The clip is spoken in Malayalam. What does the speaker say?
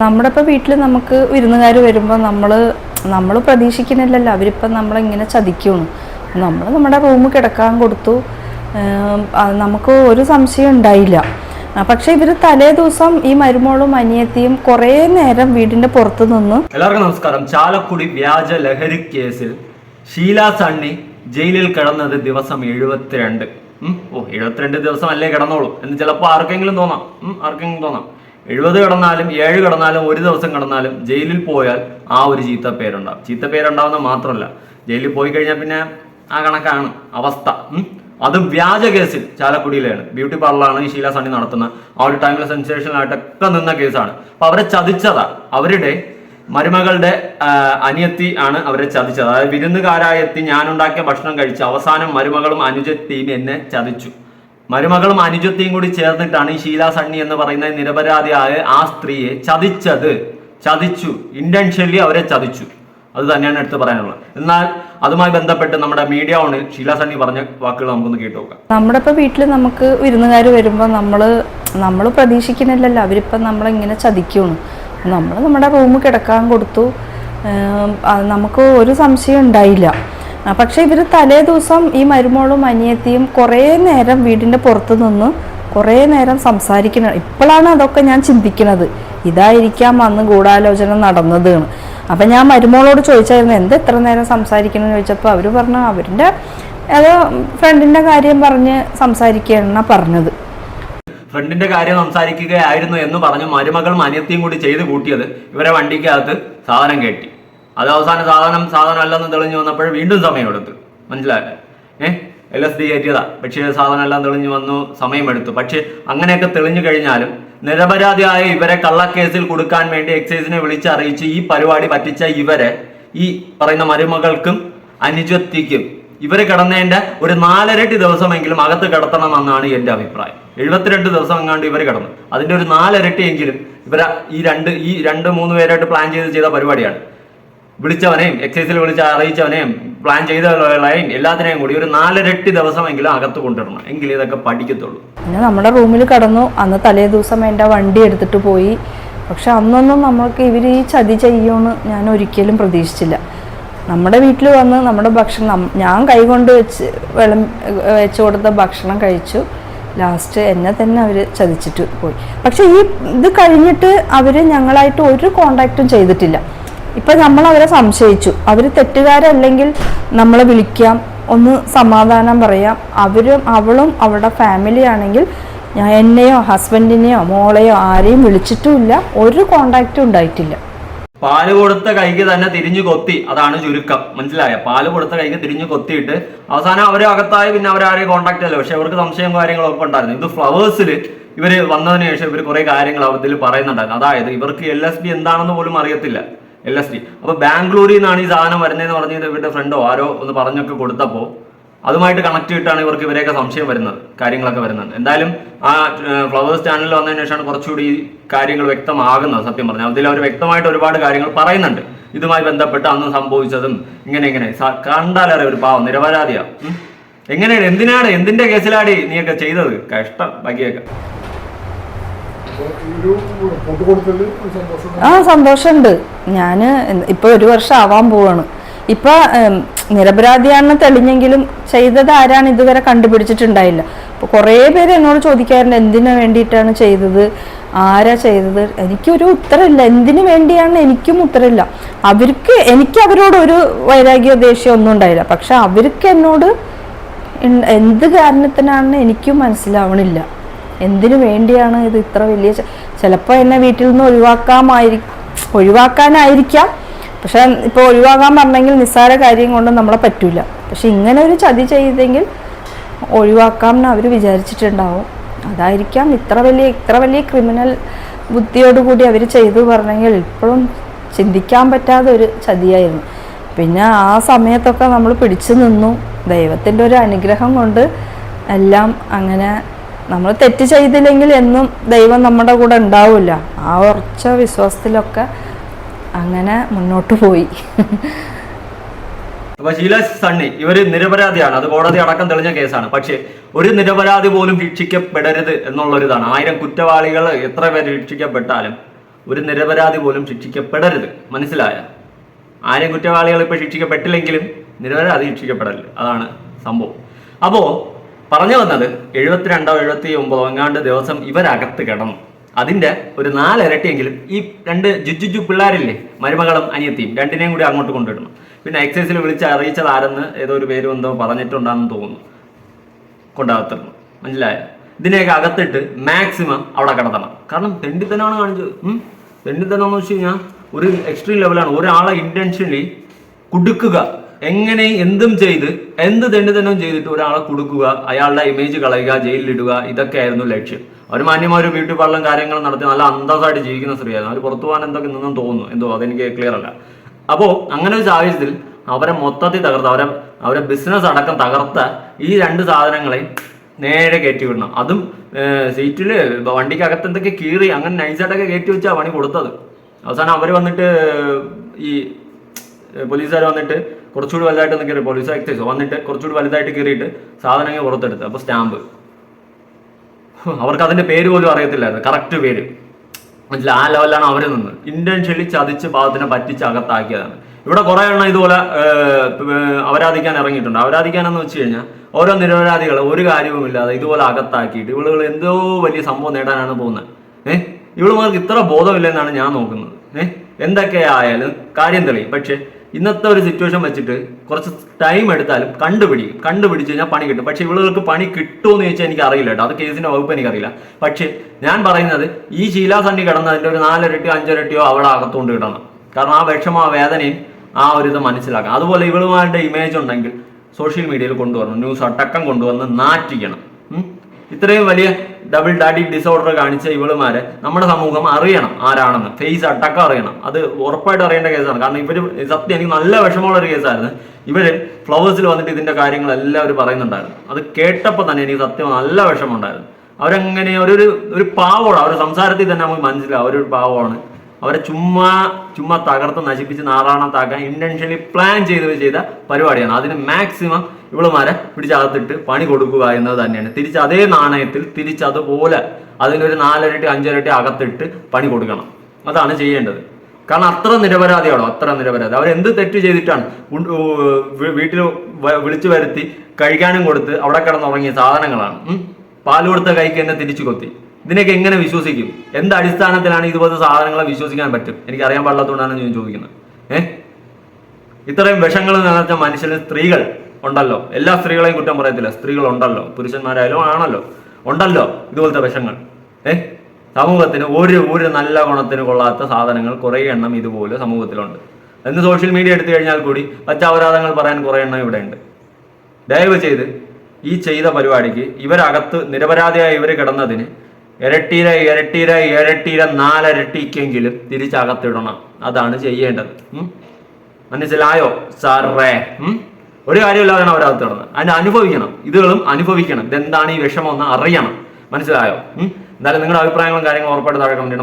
നമ്മുടെ ഇപ്പോൾ വീട്ടിൽ നമുക്ക് വിരുന്നുകാർ വരുമ്പോൾ നമ്മൾ നമ്മൾ പ്രതീക്ഷിക്കുന്നില്ലല്ലോ. അവരിപ്പം നമ്മളിങ്ങനെ ചതിക്കുന്നു. നമ്മൾ നമ്മുടെ റൂം കിടക്കാൻ കൊടുത്തു. നമുക്ക് ഒരു സംശയം ഉണ്ടായില്ല. പക്ഷെ ഇവർ തലേ ദിവസം ഈ മരുമോളും അനിയത്തിയും കുറേ നേരം വീടിന്റെ പുറത്തു നിന്ന് എല്ലാവർക്കും നമസ്കാരം. ചാലക്കുടി വ്യാജ ലഹരി കേസിൽ ഷീല സണ്ണി ജയിലിൽ കിടന്നത് ദിവസം എഴുപത്തിരണ്ട്. ഓ എഴുപത്തിരണ്ട് ദിവസം അല്ലേ കിടന്നോളൂ എന്ന് ചിലപ്പോൾ ആർക്കെങ്കിലും തോന്നാം. ആർക്കെങ്കിലും തോന്നാം. എഴുപത് കടന്നാലും ഏഴ് കടന്നാലും ഒരു ദിവസം കടന്നാലും ജയിലിൽ പോയാൽ ആ ഒരു ചീത്ത പേരുണ്ടാവും ചീത്ത പേരുണ്ടാവുന്ന മാത്രമല്ല ജയിലിൽ പോയി കഴിഞ്ഞാൽ പിന്നെ ആ കണക്കാണ് അവസ്ഥ. അത് വ്യാജ കേസിൽ ചാലക്കുടിയിലാണ്. ബ്യൂട്ടി പാർലറാണ് ഈ ഷീല സണ്ണി നടത്തുന്ന ആ ഒരു ടൈമിൽ സെൻസേഷനായിട്ടൊക്കെ നിന്ന കേസാണ്. അപ്പൊ അവരെ ചതിച്ചതാ. അവരുടെ മരുമകളുടെ അനിയത്തി ആണ് അവരെ ചതിച്ചത്. അതായത് വിരുന്നുകാരായ എത്തി ഞാനുണ്ടാക്കിയ ഭക്ഷണം കഴിച്ച് അവസാനം മരുമകളും അനുജത്തിയും എന്നെ ചതിച്ചു. മരുമകളും അനുജത്തെയും കൂടി ചേർന്നിട്ടാണ് ഈ ഷീല സണ്ണി എന്ന് പറയുന്ന നിരപരാധിയായ ആ സ്ത്രീയെ ചതിച്ചത്. ചതിച്ചു. ഇന്റൻഷ്യലി അവരെ ചതിച്ചു. അത് തന്നെയാണ് എടുത്ത് പറയാനുള്ളത്. എന്നാൽ അതുമായി ബന്ധപ്പെട്ട് നമ്മുടെ മീഡിയ ഓണിൽ ഷീല സണ്ണി പറഞ്ഞ വാക്കുകൾ നമുക്കൊന്ന് കേട്ടു നോക്കാം. നമ്മുടെ ഇപ്പോൾ വീട്ടിൽ നമുക്ക് വിരുന്നുകാർ വരുമ്പോൾ നമ്മൾ നമ്മൾ പ്രതീക്ഷിക്കുന്നില്ലല്ലോ. അവരിപ്പം നമ്മളിങ്ങനെ ചതിക്കുന്നു. നമ്മൾ നമ്മുടെ റൂം കിടക്കാൻ കൊടുത്തു. നമുക്ക് ഒരു സംശയം ഉണ്ടായില്ല. പക്ഷേ ഇവർ തലേ ദിവസം ഈ മരുമോളും അനിയത്തിയും കുറേ നേരം വീടിന്റെ പുറത്ത് നിന്ന് കുറേ നേരം സംസാരിക്കണം ഇപ്പോഴാണ് അതൊക്കെ ഞാൻ ചിന്തിക്കുന്നത്. ഇതായിരിക്കാം അന്ന് ഗൂഢാലോചന നടന്നത്. അപ്പം ഞാൻ മരുമോളോട് ചോദിച്ചായിരുന്നു എന്ത് എത്ര നേരം സംസാരിക്കണമെന്ന് ചോദിച്ചപ്പോൾ അവർ പറഞ്ഞു അവരുടെ അത് ഫ്രണ്ടിന്റെ കാര്യം പറഞ്ഞ് സംസാരിക്കുകയാണ് പറഞ്ഞത്. ഫ്രണ്ടിന്റെ കാര്യം സംസാരിക്കുകയായിരുന്നു എന്ന് പറഞ്ഞ് മരുമകളും അനിയത്തിയും കൂടി ചെയ്ത് കൂട്ടിയത് ഇവരെ വണ്ടിക്കകത്ത് സാധനം കയറ്റി. അത് അവസാനം സാധനം സാധനം അല്ലെന്ന് തെളിഞ്ഞു വന്നപ്പോൾ വീണ്ടും സമയമെടുത്തു. മനസ്സിലായേ? ഏഹ് എൽ എസ് ഡി കയറ്റിയതാ. പക്ഷേ സാധനം എല്ലാം തെളിഞ്ഞു വന്നു സമയമെടുത്തു. പക്ഷേ അങ്ങനെയൊക്കെ തെളിഞ്ഞു കഴിഞ്ഞാലും നിരപരാധിയായ ഇവരെ കള്ളക്കേസിൽ കൊടുക്കാൻ വേണ്ടി എക്സൈസിനെ വിളിച്ചറിയിച്ച് ഈ പരിപാടി പറ്റിച്ച ഇവരെ ഈ പറയുന്ന മരുമകൾക്കും അനുജത്തിക്കും ഇവരെ കിടന്നതിന്റെ ഒരു നാലരട്ടി ദിവസമെങ്കിലും അകത്ത് കിടത്തണമെന്നാണ് എന്റെ അഭിപ്രായം. എഴുപത്തിരണ്ട് ദിവസം എങ്ങാണ്ട് ഇവർ കിടന്നു. അതിന്റെ ഒരു നാലരട്ടിയെങ്കിലും ഇവരെ ഈ രണ്ട് ഈ രണ്ട് മൂന്ന് പേരായിട്ട് പ്ലാൻ ചെയ്ത് ചെയ്ത പരിപാടിയാണ്. വിളിച്ചവനെയും എക്സൈസിൽ വിളിച്ച് അറിയിച്ചവനെയും പ്ലാൻ ചെയ്തവളെയും എല്ലാത്തിനെയും കൂടി ഒരു നാലരട്ടി ദിവസമെങ്കിലും അകത്ത് കൊണ്ടിടണം എങ്കിൽ ഇതൊക്കെ പഠിക്കത്തുള്ളൂ. പിന്നെ നമ്മുടെ റൂമിൽ കടന്നു അന്ന് തലേ ദിവസം എന്റെ വണ്ടി എടുത്തിട്ട് പോയി. പക്ഷെ അന്നൊന്നും നമ്മൾക്ക് ഇവർ ഈ ചതി ചെയ്യുമെന്ന് ഞാൻ ഒരിക്കലും പ്രതീക്ഷിച്ചില്ല. നമ്മുടെ വീട്ടിൽ വന്ന് നമ്മുടെ ഭക്ഷണം ഞാൻ കൈകൊണ്ട് വെച്ച് വെള്ളം വെച്ച് കൊടുത്ത ഭക്ഷണം കഴിച്ചു. ലാസ്റ്റ് എന്നെ തന്നെ അവർ ചതിച്ചിട്ട് പോയി. പക്ഷെ ഈ ഇത് കഴിഞ്ഞിട്ട് അവർ ഞങ്ങളായിട്ട് ഒരു കോണ്ടാക്റ്റും ചെയ്തിട്ടില്ല. ഇപ്പം നമ്മൾ അവരെ സംശയിച്ചു. അവർ തെറ്റുകാരല്ലെങ്കിൽ നമ്മളെ വിളിക്കാം. ഒന്ന് സമാധാനം പറയാം. അവരും അവളും അവളുടെ ഫാമിലി ആണെങ്കിൽ ഞാൻ എന്നെയോ ഹസ്ബൻഡിനെയോ മോളെയോ ആരെയും വിളിച്ചിട്ടുമില്ല. ഒരു കോണ്ടാക്റ്റും ഉണ്ടായിട്ടില്ല. പാൽ കൊടുത്ത കൈക്ക് തന്നെ തിരിഞ്ഞു കൊത്തി. അതാണ് ചുരുക്കം. മനസ്സിലായ? പാൽ കൊടുത്ത കൈക്ക് തിരിഞ്ഞു കൊത്തിയിട്ട് അവസാനം അവരെ അകത്തായി പിന്നെ അവരാരെയും കോണ്ടാക്ട് അല്ല. പക്ഷെ അവർക്ക് സംശയം കാര്യങ്ങളൊക്കെ ഉണ്ടായിരുന്നു. ഇത് ഫ്ലവേഴ്സിൽ ഇവർ വന്നതിന് ശേഷം ഇവർ കുറെ കാര്യങ്ങൾ അതിൽ പറയുന്നുണ്ടായിരുന്നു. അതായത് ഇവർക്ക് എൽ എസ് ഡി എന്താണെന്ന് പോലും അറിയത്തില്ല. എൽ എസ് ഡി അപ്പൊ ബാംഗ്ലൂരിൽ നിന്നാണ് ഈ സാധനം വരുന്നതെന്ന് പറഞ്ഞത് ഇവരുടെ ഫ്രണ്ടോ ആരോ ഒന്ന് പറഞ്ഞൊക്കെ കൊടുത്തപ്പോൾ അതുമായിട്ട് കണക്ട് ചെയ്തിട്ടാണ് ഇവർക്ക് ഇവരെയൊക്കെ സംശയം വരുന്നത് കാര്യങ്ങളൊക്കെ വരുന്നത്. എന്തായാലും ആ ഫ്ലവേഴ്സ് ചാനലിൽ വന്നതിന് ശേഷമാണ് കുറച്ചുകൂടി ഈ കാര്യങ്ങൾ വ്യക്തമാകുന്നത് സത്യം പറഞ്ഞാൽ. അതിൽ അവർ വ്യക്തമായിട്ട് ഒരുപാട് കാര്യങ്ങൾ പറയുന്നുണ്ട്. ഇതുമായി ബന്ധപ്പെട്ട് അന്ന് സംഭവിച്ചതും ഇങ്ങനെ ഇങ്ങനെ. കണ്ടാലറിയ ഒരു പാവം നിരപരാധിയാ. എങ്ങനെയാണ് എന്തിനാണ് എന്തിന്റെ കേസിലാടി നീയൊക്കെ ചെയ്തത്? കഷ്ടം ബാക്കിയൊക്കെ ഒരു റിപ്പോർട്ട് കൊടുത്തതിൽ ഒരു സന്തോഷം ആ സന്തോഷമുണ്ട്. ഞാൻ ഇപ്പൊ ഒരു വർഷം ആവാൻ പോവാണ്. ഇപ്പൊ നിരപരാധിയാണെന്ന് തെളിഞ്ഞെങ്കിലും ചെയ്തത് ആരാണ് ഇതുവരെ കണ്ടുപിടിച്ചിട്ടുണ്ടായില്ല. അപ്പൊ കുറേ പേര് എന്നോട് ചോദിക്കാറുണ്ട് എന്തിനു വേണ്ടിയിട്ടാണ് ചെയ്തത്? ആരാ ചെയ്തത്? എനിക്കൊരു ഉത്തരമില്ല. എന്തിനു വേണ്ടിയാണ്? എനിക്കും ഉത്തരമില്ല. അവർക്ക് എനിക്ക് അവരോട് ഒരു വൈരാഗ്യ ദേഷ്യം ഒന്നും ഉണ്ടായില്ല. പക്ഷെ അവർക്ക് എന്നോട് എന്ത് കാരണത്തിനാണെന്ന് എനിക്കും മനസ്സിലാവണില്ല. എന്തിനു വേണ്ടിയാണ് ഇത് ഇത്ര വലിയ ചിലപ്പോൾ എന്നെ വീട്ടിൽ നിന്ന് ഒഴിവാക്കാമായി ഒഴിവാക്കാനായിരിക്കാം. പക്ഷെ ഇപ്പോൾ ഒഴിവാക്കാൻ പറഞ്ഞെങ്കിൽ നിസ്സാര കാര്യം കൊണ്ട് നമ്മളെ പറ്റൂല. പക്ഷെ ഇങ്ങനെ ഒരു ചതി ചെയ്തെങ്കിൽ ഒഴിവാക്കാം എന്ന് അവർ വിചാരിച്ചിട്ടുണ്ടാവും. അതായിരിക്കാം ഇത്ര വലിയ ഇത്ര വലിയ ക്രിമിനൽ ബുദ്ധിയോടുകൂടി അവർ ചെയ്തു പറഞ്ഞെങ്കിൽ ഇപ്പോഴും ചിന്തിക്കാൻ പറ്റാത്ത ഒരു ചതിയായിരുന്നു. പിന്നെ ആ സമയത്തൊക്കെ നമ്മൾ പിടിച്ചു നിന്നു. ദൈവത്തിന്റെ ഒരു അനുഗ്രഹം കൊണ്ട് എല്ലാം അങ്ങനെ നമ്മൾ തെറ്റ് ചെയ്തില്ലെങ്കിൽ എന്നും ദൈവം നമ്മുടെ കൂടെ ഉണ്ടാവില്ല ആ ഉറച്ച വിശ്വാസത്തിലൊക്കെ അങ്ങനെ മുന്നോട്ട് പോയി. അപ്പൊ ഷീല സണ്ണി ഇവർ നിരപരാധിയാണ്. അത് കോടതി അടക്കം തെളിഞ്ഞ കേസാണ്. പക്ഷേ ഒരു നിരപരാധി പോലും ശിക്ഷിക്കപ്പെടരുത് എന്നുള്ളൊരിതാണ്. ആയിരം കുറ്റവാളികൾ എത്ര പേര് ശിക്ഷിക്കപ്പെട്ടാലും ഒരു നിരപരാധി പോലും ശിക്ഷിക്കപ്പെടരുത്. മനസ്സിലായ? ആയിരം കുറ്റവാളികൾ ഇപ്പൊ ശിക്ഷിക്കപ്പെട്ടില്ലെങ്കിലും നിരപരാധി ശിക്ഷിക്കപ്പെടരുത്. അതാണ് സംഭവം. അപ്പോൾ പറഞ്ഞു വന്നത് എഴുപത്തിരണ്ടോ എഴുപത്തി ഒമ്പതോ എങ്ങാണ്ട് ദിവസം ഇവരകത്ത് കിടന്നു. അതിന്റെ ഒരു നാലിരട്ടിയെങ്കിലും ഈ രണ്ട് ജുജുജു പിള്ളേരില്ലേ മരുമകളും അനിയത്തിയും രണ്ടിനെയും കൂടി അങ്ങോട്ട് കൊണ്ടിടണം പിന്നെ എക്സൈസിൽ വിളിച്ച് അറിയിച്ചത് ആരെന്ന് ഏതോ ഒരു പേരും എന്തോ പറഞ്ഞിട്ടുണ്ടാന്ന് തോന്നുന്നു. കൊണ്ടകത്തിരുന്നു. മനസ്സിലായോ? ഇതിനെയൊക്കെ അകത്തിട്ട് മാക്സിമം അവിടെ കിടത്തണം. കാരണം തെണ്ടിത്തനാണ് കാണിച്ചത്. തെണ്ടിത്തനം വെച്ച് കഴിഞ്ഞാൽ ഒരു എക്സ്ട്രീം ലെവലാണ് ഒരാളെ ഇന്റൻഷനലി കുടുക്കുക. എങ്ങനെ എന്തും ചെയ്ത് എന്ത് ദണ്ഡിതനും ചെയ്തിട്ട് ഒരാളെ കൊടുക്കുക അയാളുടെ ഇമേജ് കളയുക ജയിലിലിടുക ഇതൊക്കെയായിരുന്നു ലക്ഷ്യം. അവർ മാന്യമായ ഒരു ബ്യൂട്ടി പാർലറും കാര്യങ്ങൾ നടത്തി നല്ല അന്തസ്സായിട്ട് ജീവിക്കുന്ന സ്ത്രീയായിരുന്നു. അവർ പുറത്തു പോകാൻ എന്തൊക്കെ നിന്നും തോന്നുന്നു. എന്തോ അതെനിക്ക് ക്ലിയർ അല്ല. അപ്പോൾ അങ്ങനെ ഒരു സാഹചര്യത്തിൽ അവരെ മൊത്തത്തിൽ തകർത്ത് അവരെ അവരെ ബിസിനസ് അടക്കം തകർത്ത ഈ രണ്ട് സാധനങ്ങളെയും നേരെ കയറ്റി വിടണം. അതും സീറ്റിൽ വണ്ടിക്കകത്ത് എന്തൊക്കെ കീറി അങ്ങനെ നൈസായിട്ടൊക്കെ കയറ്റി വെച്ചാൽ പണി കൊടുത്തത്. അവസാനം അവർ വന്നിട്ട് ഈ പോലീസുകാർ വന്നിട്ട് കുറച്ചുകൂടി വലുതായിട്ട് ഒന്ന് കയറി പോലീസ് എക്സൈസ് വന്നിട്ട് കുറച്ചുകൂടി വലുതായിട്ട് കയറിയിട്ട് സാധനങ്ങൾ പുറത്തെടുത്ത്. അപ്പോൾ സ്റ്റാമ്പ് അവർക്ക് അതിന്റെ പേര് പോലും അറിയത്തില്ലായിരുന്നു. കറക്റ്റ് പേര്. മനസ്സിലായി? ആ ലെവലാണ് അവർ നിന്ന്. ഇന്റൻഷ്യലി ചതിച്ച് പാദത്തിനെ പറ്റിച്ച് അകത്താക്കിയതാണ്. ഇവിടെ കുറെ എണ്ണം ഇതുപോലെ അപരാധിക്കാൻ ഇറങ്ങിയിട്ടുണ്ട്. അപരാധിക്കാൻ എന്ന് വെച്ച് കഴിഞ്ഞാൽ ഓരോ നിരപരാധികൾ ഒരു കാര്യവുമില്ലാതെ ഇതുപോലെ അകത്താക്കിയിട്ട് ഇവളുകൾ എന്തോ വലിയ സംഭവം നേടാനാണ് പോകുന്നത്. ഏഹ്? ഇവളുമാർക്ക് ഇത്ര ബോധമില്ലെന്നാണ് ഞാൻ നോക്കുന്നത്. ഏഹ്? എന്തൊക്കെ ആയാലും കാര്യം തെളിയും. പക്ഷെ ഇന്നത്തെ ഒരു സിറ്റുവേഷൻ വെച്ചിട്ട് കുറച്ച് ടൈം എടുത്താലും കണ്ടുപിടിക്കും കണ്ടുപിടിച്ച് കഴിഞ്ഞാൽ പണി കിട്ടും. പക്ഷേ ഇവളുകൾക്ക് പണി കിട്ടുമെന്ന് ചോദിച്ചാൽ എനിക്ക് അറിയില്ല കേട്ടോ. അത് കേസിന്റെ വകുപ്പ് എനിക്കറിയില്ല. പക്ഷേ ഞാൻ പറയുന്നത് ഈ ശീലാസണ്ണി കിടന്നതിന്റെ ഒരു നാലരട്ടിയോ അഞ്ചരട്ടിയോ അവളെ അകത്തുകൊണ്ട് കിടണം കാരണം ആ വിഷമം ആ വേദനയും ആ ഒരു ഇത് മനസ്സിലാക്കാം. അതുപോലെ ഇവളുമാരുടെ ഇമേജ് ഉണ്ടെങ്കിൽ സോഷ്യൽ മീഡിയയിൽ കൊണ്ടുവരണം. ന്യൂസ് അടക്കം കൊണ്ടുവന്ന് നാറ്റിക്കണം. ഇത്രയും വലിയ ഡബിൾ ഡാഡി ഡിസോർഡർ കാണിച്ച ഇവളുമാരെ നമ്മുടെ സമൂഹം അറിയണം ആരാണെന്ന്. ഫേസ് അടക്കം അറിയണം. അത് ഉറപ്പായിട്ട് അറിയേണ്ട കേസാണ്. കാരണം ഇവർ സത്യം എനിക്ക് നല്ല വിഷമമുള്ള ഒരു കേസായിരുന്നു. ഇവർ ഫ്ലവേഴ്സിൽ വന്നിട്ട് ഇതിന്റെ കാര്യങ്ങളെല്ലാം എല്ലാവരും പറയുന്നുണ്ടായിരുന്നു. അത് കേട്ടപ്പോൾ തന്നെ എനിക്ക് സത്യം നല്ല വിഷമമുണ്ടായിരുന്നു. അവരങ്ങനെ ഒരു ഒരു- പാവമാണ്. അവരുടെ സംസാരത്തിൽ തന്നെ നമുക്ക് മനസ്സിലാവും. അവരൊരു പാവമാണ്. അവരെ ചുമ്മാ ചുമ്മാ തകർത്ത് നശിപ്പിച്ച് നാറാണത്താക്കാൻ ഇന്റൻഷ്യലി പ്ലാൻ ചെയ്ത് ചെയ്ത പരിപാടിയാണ്. അതിന് മാക്സിമം ഇവളുമാരെ പിടിച്ചകത്തിട്ട് പണി കൊടുക്കുക എന്നത് തന്നെയാണ്. തിരിച്ച് അതേ നാണയത്തിൽ തിരിച്ച് അതുപോലെ അതിനൊരു നാലരട്ടി അഞ്ചരട്ടി അകത്തിട്ട് പണി കൊടുക്കണം. അതാണ് ചെയ്യേണ്ടത്. കാരണം അത്ര നിരപരാധിയാണോ? അത്ര നിരപരാധി. അവരെന്ത് തെറ്റ് ചെയ്തിട്ടാണ്? വീട്ടിൽ വിളിച്ചു വരുത്തി കഴിക്കാനും കൊടുത്ത് അവിടെ കിടന്നുറങ്ങിയ സാധനങ്ങളാണ്. പാൽ കൊടുത്ത കൈക്ക് തന്നെ തിരിച്ചു കൊത്തി. ഇതിനൊക്കെ എങ്ങനെ വിശ്വസിക്കും? എന്ത് അടിസ്ഥാനത്തിലാണ് ഇതുപോലത്തെ സാധനങ്ങളെ വിശ്വസിക്കാൻ പറ്റും? എനിക്ക് അറിയാൻ പാടില്ലാത്തതുകൊണ്ടാണ് ഞാൻ ചോദിക്കുന്നത്. ഏഹ് ഇത്രയും വിഷങ്ങൾ നിറഞ്ഞ മനുഷ്യന് സ്ത്രീകൾ ഉണ്ടല്ലോ. എല്ലാ സ്ത്രീകളെയും കുറ്റം പറയത്തില്ല. സ്ത്രീകൾ ഉണ്ടല്ലോ പുരുഷന്മാരായാലും ആണല്ലോ. ഉണ്ടല്ലോ ഇതുപോലത്തെ വിഷങ്ങൾ. ഏ? സമൂഹത്തിന് ഒരു ഒരു നല്ല ഗുണത്തിന് കൊള്ളാത്ത സാധനങ്ങൾ കുറേ എണ്ണം ഇതുപോലെ സമൂഹത്തിലുണ്ട്. എന്ന് സോഷ്യൽ മീഡിയ എടുത്തു കഴിഞ്ഞാൽ കൂടി പച്ചാപരാധങ്ങൾ പറയാൻ കുറേ എണ്ണം ഇവിടെ ഉണ്ട് ദയവ് ചെയ്ത് ഈ ചെയ്ത പരിപാടിക്ക് ഇവരകത്ത് നിരപരാധിയായ ഇവർ കിടന്നതിന് ഇരട്ടീര ഇരട്ടീര ഇരട്ടീര നാലരട്ടിക്കെങ്കിലും തിരിച്ചകത്തിടണം. അതാണ് ചെയ്യേണ്ടത്. മനസ്സിലായോ? സാറേ? ഒരു കാര്യമില്ലാതെയാണ് അവരകത്ത് കിടന്നത് അതിനെ അനുഭവിക്കണം. ഇതുകളും അനുഭവിക്കണം. ഇതെന്താണ് ഈ വിഷമം എന്ന് അറിയണം. മനസ്സിലായോ? എന്തായാലും നിങ്ങളുടെ അഭിപ്രായങ്ങളും കാര്യങ്ങളും ഉറപ്പായിട്ട് താഴെ കമന്റ്